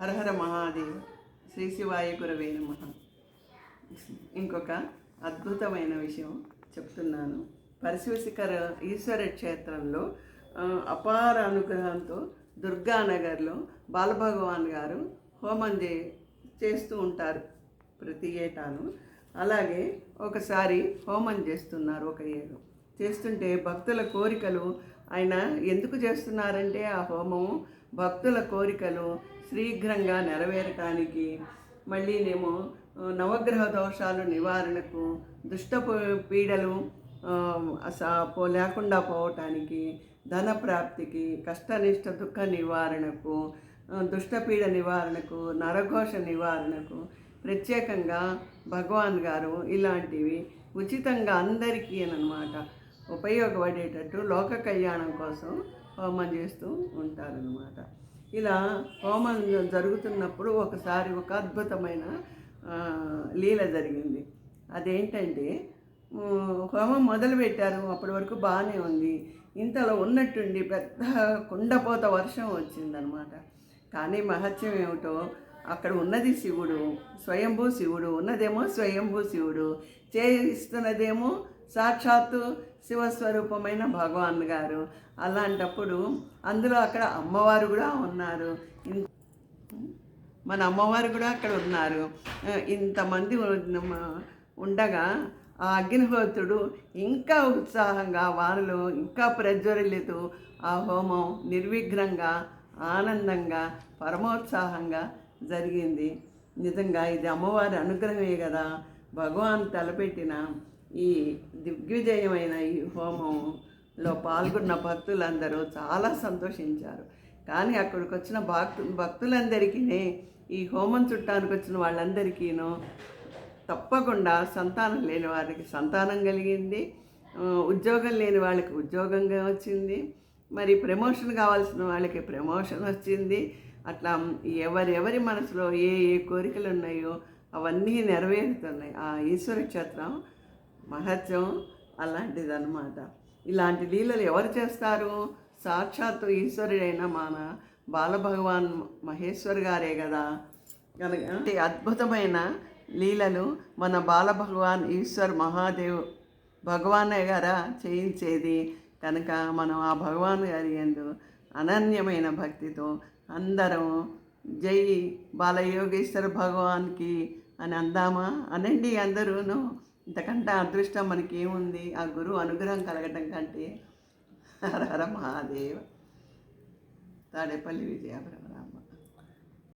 హరహర మహాదేవ్ శ్రీ శివాయ గురవే నమ. ఇంకొక అద్భుతమైన విషయం చెప్తున్నాను. పరిశుశిఖర ఈశ్వర క్షేత్రంలో అపార అనుగ్రహంతో దుర్గానగర్లో బాలభగవాన్ గారు హోమం చే చేస్తూ ఉంటారు ప్రతి ఏటాను. అలాగే ఒకసారి హోమం చేస్తున్నారు ఒక ఏడు. చేస్తుంటే భక్తుల కోరికలు ఆయన ఎందుకు చేస్తున్నారంటే ఆ హోమం భక్తుల కోరికలు శీఘ్రంగా నెరవేరటానికి మళ్ళీనేమో నవగ్రహ దోషాలు నివారణకు దుష్ట పీడలు అస- పో లేకుండా పోవటానికి ధన ప్రాప్తికి కష్టనిష్ట దుఃఖ నివారణకు దుష్టపీడ నివారణకు నరఘోష నివారణకు ప్రత్యేకంగా భగవాన్ గారు ఇలాంటివి ఉచితంగా అందరికీ అనమాట ఉపయోగపడేటట్టు లోక కళ్యాణం కోసం హోమం చేస్తూ ఉంటారనమాట ఇలా హోమం జరుగుతున్నప్పుడు ఒకసారి ఒక అద్భుతమైన లీల జరిగింది. అదేంటంటే హోమం మొదలుపెట్టారు అప్పటి వరకు బాగానే ఉంది. ఇంతలో ఉన్నట్టుండి పెద్ద కుండపోత వర్షం వచ్చిందనమాట కానీ మహత్యం ఏమిటో అక్కడ ఉన్నది శివుడు స్వయంభూ శివుడు ఉన్నదేమో స్వయంభూ శివుడు చేయిస్తున్నదేమో సాక్షాత్తు శివస్వరూపమైన భగవాన్ గారు. అలాంటప్పుడు అందులో అక్కడ అమ్మవారు కూడా ఉన్నారు. ఇన్- మన అమ్మవారు కూడా అక్కడ ఉన్నారు. ఇంతమంది ఉండగా ఆ అగ్నిహోత్రుడు ఇంకా ఉత్సాహంగా వారిలో ఇంకా ప్రజ్వరిల్లుతూ ఆ హోమం నిర్విఘ్నంగా ఆనందంగా పరమోత్సాహంగా జరిగింది. నిజంగా ఇది అమ్మవారి అనుగ్రహమే కదా. భగవాన్ తలపెట్టిన ఈ దిగ్విజయమైన ఈ హోమంలో పాల్గొన్న భక్తులందరూ చాలా సంతోషించారు. కానీ అక్కడికి వచ్చిన భక్తు భక్తులందరికీ ఈ హోమం చుట్టానికి వచ్చిన వాళ్ళందరికీను తప్పకుండా సంతానం లేని వారికి సంతానం కలిగింది. ఉద్యోగం లేని వాళ్ళకి ఉద్యోగంగా వచ్చింది. మరి ప్రమోషన్ కావాల్సిన వాళ్ళకి ప్రమోషన్ వచ్చింది. అట్లా ఎవరెవరి మనసులో ఏ ఏ కోరికలు ఉన్నాయో అవన్నీ నెరవేరుతున్నాయి. ఆ ఈశ్వర క్షేత్రం మహత్యం అలాంటిదన్నమాట. ఇలాంటి లీలలు ఎవరు చేస్తారు? సాక్షాత్తు ఈశ్వరుడైన మన బాలభగవాన్ మహేశ్వర్ గారే కదా. కనుక అద్భుతమైన లీలలు మన బాలభగవాన్ ఈశ్వర్ మహాదేవ్ భగవానే గారా చేయించేది. కనుక మనం ఆ భగవాన్ గారి యందు అనన్యమైన భక్తితో అందరం జై బాలయోగేశ్వర భగవాన్కి అని అందామా? అనండి అందరూను. ఇంతకంటే అదృష్టం మనకి ఏముంది ఆ గురువు అనుగ్రహం కలగటం కంటే హర హర మహాదేవ. తాడేపల్లి విజయభ్రమణ